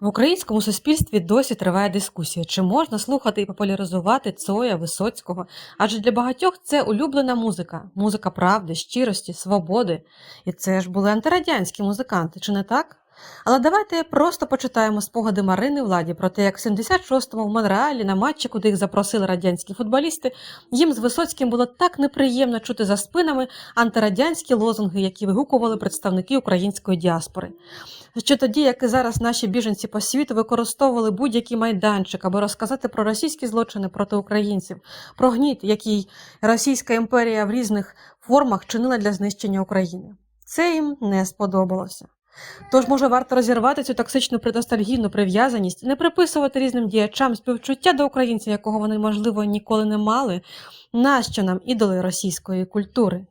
В українському суспільстві досі триває дискусія, чи можна слухати і популяризувати Цоя, Висоцького, адже для багатьох це улюблена музика, музика правди, щирості, свободи. І це ж були антирадянські музиканти, чи не так? Але давайте просто почитаємо спогади Марини Владі про те, як в 76-му в Монреалі на матчі, куди їх запросили радянські футболісти, їм з Висоцьким було так неприємно чути за спинами антирадянські лозунги, які вигукували представники української діаспори. Що тоді, як і зараз наші біженці по світу використовували будь-який майданчик, аби розказати про російські злочини проти українців, про гніт, який Російська імперія в різних формах чинила для знищення України. Це їм не сподобалося. Тож, може, варто розірвати цю токсичну предостальгійну прив'язаність, не приписувати різним діячам співчуття до українців, якого вони, можливо, ніколи не мали, нащо нам ідоли російської культури.